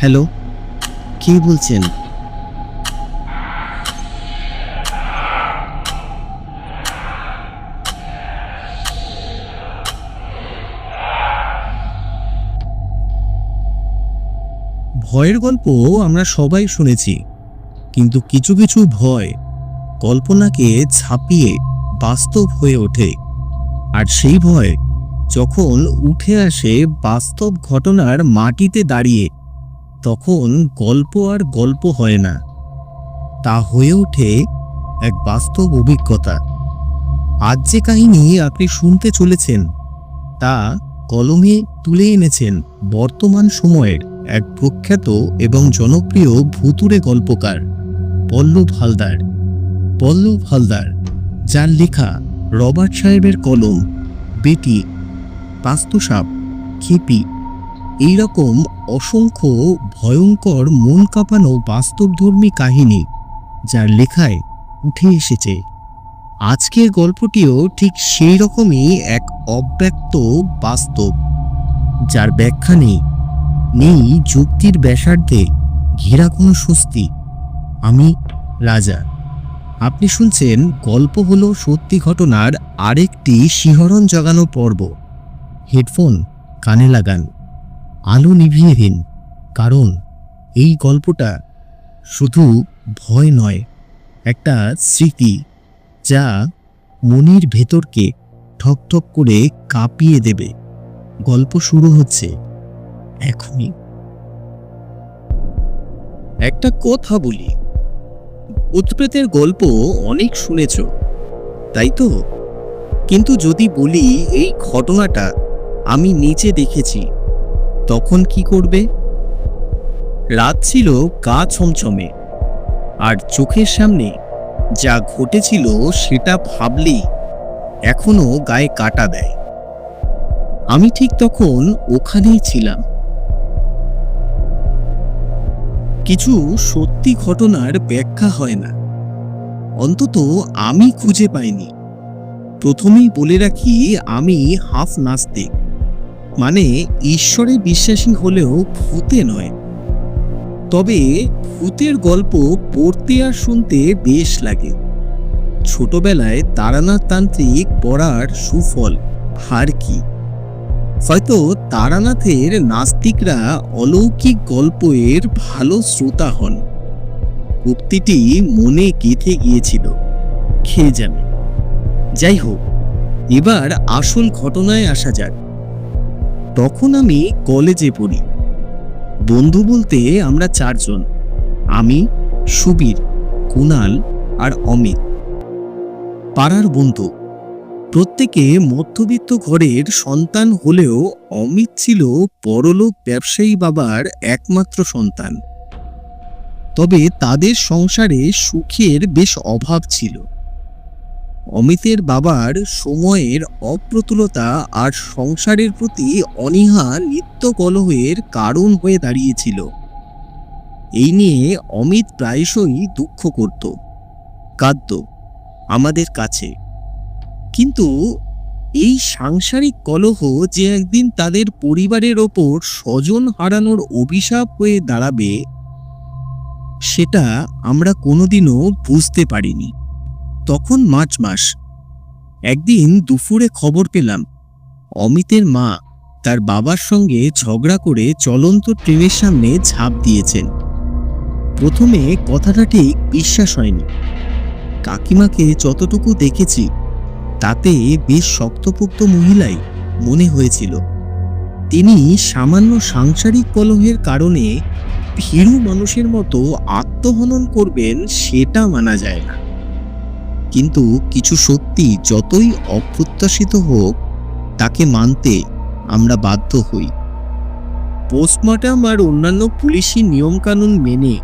Hello? কে বলছেন? ভয়ের গল্প আমরা সবাই শুনেছি, কিন্তু কিছু কিছু ভয় কল্পনাকে ছাপিয়ে বাস্তব হয়ে ওঠে। আর সেই ভয় যখন উঠে আসে বাস্তব ঘটনার মাটিতে দাঁড়িয়ে তখন গল্প আর গল্প হয় না। তা হয়ে ওঠে এক বাস্তব অভিজ্ঞতা। আজ যে কাহিনী আপনি শুনতে চলেছেন, তা কলমে তুলে এনেছেন বর্তমান সময়ের এক প্রখ্যাত এবং জনপ্রিয় ভুতুরে গল্পকার পল্লব হালদার। পল্লব হালদার, যার লেখা রবার্ট সাহেবের কলম বেটি পাস্তুসাপ খেপি এইরকম অসংখ্য ভয়ঙ্কর মন কাঁপানো বাস্তবধর্মী কাহিনী যার লেখায় উঠে এসেছে। আজকের গল্পটিও ঠিক সেই রকমই এক অব্যক্ত বাস্তব, যার ব্যাখ্যা নেই। নেই যুক্তির ব্যাসার্ধে ঘেরা কোনো স্বস্তি। আমি রাজা। আপনি শুনছেন গল্প হলো সত্যি ঘটনার আরেকটি শিহরণ জাগানো পর্ব। হেডফোন কানে লাগান। আলো নিভিয়ে দিন, কারণ এই গল্পটা শুধু ভয় নয়, একটা স্মৃতি যা মনির ভেতরকে ঠকঠক করে কাঁপিয়ে দেবে। গল্প শুরু হচ্ছে এখনই। একটা কথা বলি, উৎপ্রেতের গল্প অনেক শুনেছ, তাই তো? কিন্তু যদি বলি, এই ঘটনাটা আমি নিচে দেখেছি। তখন কি করবে? রাত ছিল গা ছমছমে, আর চোখের সামনে যা ঘটেছিল সেটা ভাবলেই এখনও গায়ে কাটা দেয়। আমি ঠিক তখন ওখানেই ছিলাম। কিছু সত্যি ঘটনার ব্যাখ্যা হয় না। অন্তত আমি খুঁজে পাইনি। প্রথমেই বলে রাখি, আমি হাফ নাস্তিক। মানে ঈশ্বরে বিশ্বাসী হলেও ভূতে নয়। তবে ভূতের গল্প পড়তে আর শুনতে বেশ লাগে। ছোটবেলায় তারানাথ তান্ত্রিক পড়ার সুফল হার কি? হয়তো তারানাথের নাস্তিকরা অলৌকিক গল্পের ভালো শ্রোতা হন। উক্তিটি মনে গেঁথে গিয়েছিল, খেয়ে যাবে। যাই হোক, এবার আসল ঘটনায় আসা যাক। তখন আমি কলেজে পড়ি। বন্ধু বলতে আমরা চারজন, আমি, সুবীর, কুনাল আর অমিত। পাড়ার বন্ধু। প্রত্যেকে মধ্যবিত্ত ঘরের সন্তান হলেও অমিত ছিল বড়লোক ব্যবসায়ী বাবার একমাত্র সন্তান। তবে তাদের সংসারে সুখের বেশ অভাব ছিল। অমিতের বাবার সময়ের অপ্রতুলতা আর সংসারের প্রতি অনীহা নিত্য কলহের কারণ হয়ে দাঁড়িয়েছিল। এই নিয়ে অমিত প্রায়শই দুঃখ করত, কাঁদত আমাদের কাছে। কিন্তু এই সাংসারিক কলহ যে একদিন তাদের পরিবারের ওপর স্বজন হারানোর অভিশাপ হয়ে দাঁড়াবে, সেটা আমরা কোনোদিনও বুঝতে পারিনি। তখন মার্চ মাস। একদিন দুপুরে খবর পেলাম, অমিতের মা তার বাবার সঙ্গে ঝগড়া করে চলন্ত ট্রেনের সামনে ঝাঁপ দিয়েছেন। প্রথমে কথাটা ঠিক বিশ্বাস হয়নি। কাকিমাকে যতটুকু দেখেছি, তাতে বেশ শক্তপোক্ত মহিলাই মনে হয়েছিল। তিনি সামান্য সাংসারিক কলহের কারণে ভীরু মানুষের মতো আত্মহনন করবেন সেটা মানা যায় না। কিন্তু কিছু সত্যি যতই অপ্রত্যাশিত হোক, তাকে মানতে আমরা বাধ্য হই। পোস্টমর্টম আর অন্যান্য পুলিশি নিয়মকানুন মেনে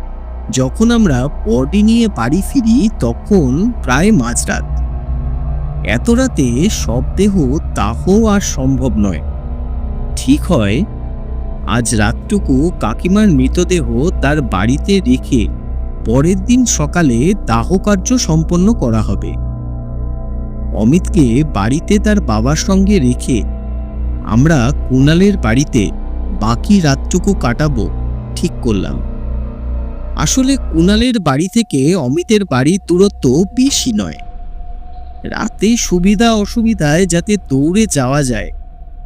যখন আমরা বডি নিয়ে বাড়ি ফিরি, তখন প্রায় মাঝরাত। এত রাতে সব দেহ তাহ আর সম্ভব নয়। ঠিক হয়, আজ রাতটুকু কাকিমার মৃতদেহ তার বাড়িতে রেখে পরের দিন সকালে দাহ কার্য সম্পন্ন করা হবে। অমিতকে বাড়িতে তার বাবার সঙ্গে রেখে আমরা কুণালের বাড়িতে বাকি রাতটুকু কাটাবো ঠিক করলাম। আসলে কুণালের বাড়ি থেকে অমিতের বাড়ির দূরত্ব বেশি নয়। রাতে সুবিধা অসুবিধায় যাতে দৌড়ে যাওয়া যায়,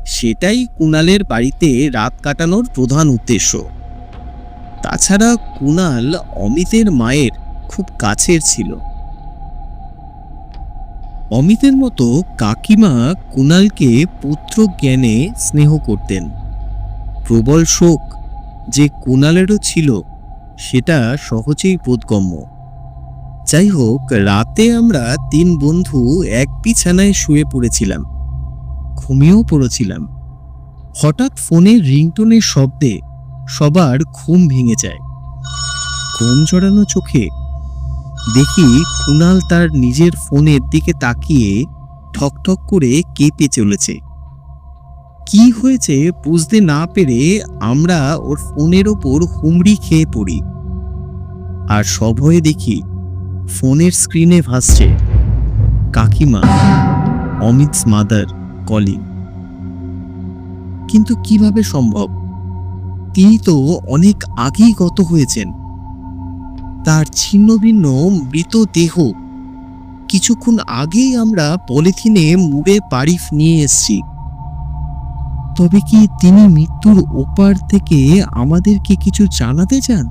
সেটাই কুণালের বাড়িতে রাত কাটানোর প্রধান উদ্দেশ্য। তাছাড়া কুণাল অমিতের মায়ের খুব কাছের ছিল। অমিতের মতো কাকিমা কুণালকে পুত্র জ্ঞানে স্নেহ করতেন। প্রবল শোক যে কুণালেরও ছিল, সেটা সহজেই বোধগম্য। যাই হোক রাতে আমরা তিন বন্ধু এক বিছানায় শুয়ে পড়েছিলাম। ঘুমিয়েও পড়েছিলাম। হঠাৎ ফোনের রিংটোনের শব্দে সবার ঘুম ভেঙে যায়। ঘুম জড়ানো চোখে দেখি কুণাল তার নিজের ফোনের দিকে তাকিয়ে ঠকঠক করে কেঁপে চলেছে। কি হয়েছে বুঝতে না পেরে আমরা ওর ফোনের ওপর হুমড়ি খেয়ে পড়ি। আর সভয়ে দেখি ফোনের স্ক্রিনে ভাসছে কাকিমা অমিতস মাদার কলিং। কিন্তু কীভাবে সম্ভব? তিনি তো অনেক আগেই গত হয়েছেন। তার ছিন্ন ভিন্ন মৃত দেহ। কিছুক্ষণ আগেই আমরা পলিথিনে মুড়ে পারিফ নিয়ে এসছি। তবে কি তিনি মৃত্যুর ওপার থেকে আমাদেরকে কিছু জানাতে চান?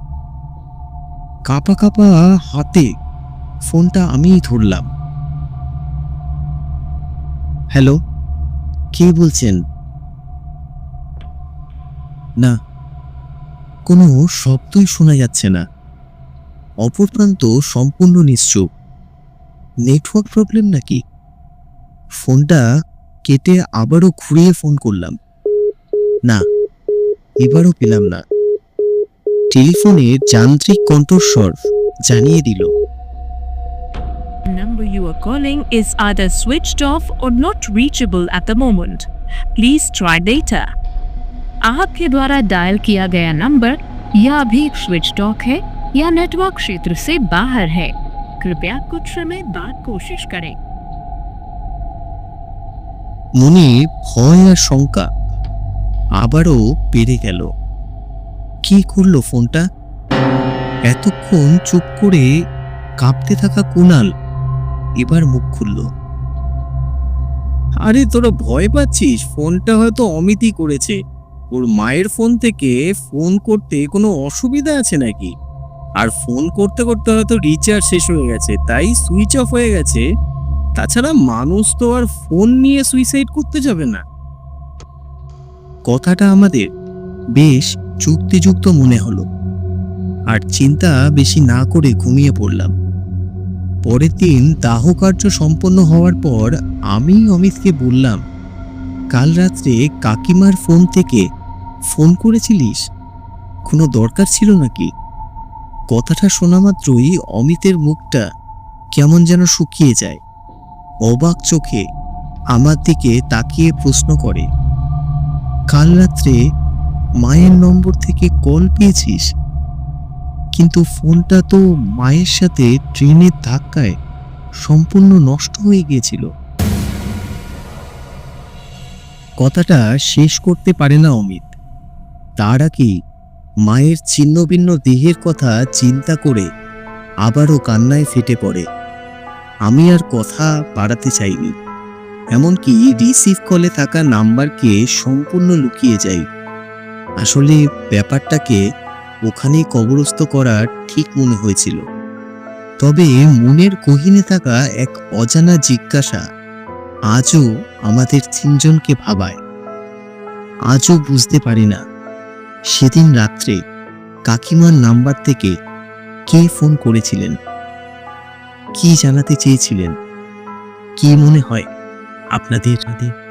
কাপা কাপা হাতে ফোনটা আমিই ধরলাম। হ্যালো, কে বলছেন? না কোনো শব্দই শোনা যাচ্ছে না। অপর প্রান্ত সম্পূর্ণ নিশ্চুপ। নেটওয়ার্ক প্রবলেম নাকি? ফোনটা কেটে আবারও ঘুরিয়ে ফোন করলাম। না, এবারও পেলাম না। টেলিফোনে যান্ত্রিক কণ্ঠস্বর জানিয়ে দিল। Number you are calling is either switched off or not reachable at the moment. Please try later. आपके द्वारा डायल किया गया नंबर या अभी स्विच ऑफ है या नेटवर्क क्षेत्र से बाहर है कृपया कुछ समय बाद कोशिश करें মনে ভয় আর শঙ্কা আবারও বেড়ে গেল কি করলো ফোনটা এতক্ষণ চুপ করে কাঁপতে থাকা কুনাল এবার মুখ খুলল আরে তোরা ভয় পাচ্ছিস ফোনটা হয়তো অমিতই করেছে ওর মায়ের ফোন থেকে ফোন করতে কোনো অসুবিধা আছে নাকি? আর ফোন করতে করতে হয়তো রিচার্জ শেষ হয়ে গেছে, তাই সুইচ অফ হয়ে গেছে। তাছাড়া মানুষ তো আর ফোন নিয়ে সুইসাইড করতে যাবে না। কথাটা আমাদের বেশ যুক্তিযুক্ত মনে হলো। আর চিন্তা বেশি না করে ঘুমিয়ে পড়লাম। পরের দিন দাহ কার্য সম্পন্ন হওয়ার পর আমি অমিতকে বললাম, কাল রাত্রে কাকিমার ফোন থেকে ফোন করেছিলিস? কোনো দরকার ছিল নাকি? কথাটা শোনা মাত্রই অমিতের মুখটা কেমন যেন শুকিয়ে যায়। অবাক চোখে আমার দিকে তাকিয়ে প্রশ্ন করে, কাল রাত্রে মায়ের নম্বর থেকে কল পেয়েছিস? কিন্তু ফোনটা তো মায়ের সাথে ট্রেনের ধাক্কায় সম্পূর্ণ নষ্ট হয়ে গিয়েছিল। কথাটা শেষ করতে পারে না অমিত। তার আগে মায়ের ছিন্নভিন্ন দেহের কথা চিন্তা করে আবারও কান্নায় ফেটে পড়ে? আমি আর কথা বাড়াতে চাইনি। এমনকি রিসিভ কলে থাকা নাম্বারকে সম্পূর্ণ লুকিয়ে যাই। আসলে ব্যাপারটাকে ওখানেই কবরস্থ করার ঠিক মনে হয়েছিল। তবে মনের কহিনে থাকা এক অজানা জিজ্ঞাসা আজও আমাদের তিনজনকে ভাবায়। আজও বুঝতে পারি না। সেদিন রাত্রে কাকিমার নাম্বার থেকে কে ফোন করেছিলেন? কি জানাতে চেয়েছিলেন? কি মনে হয় আপনাদের? তাদের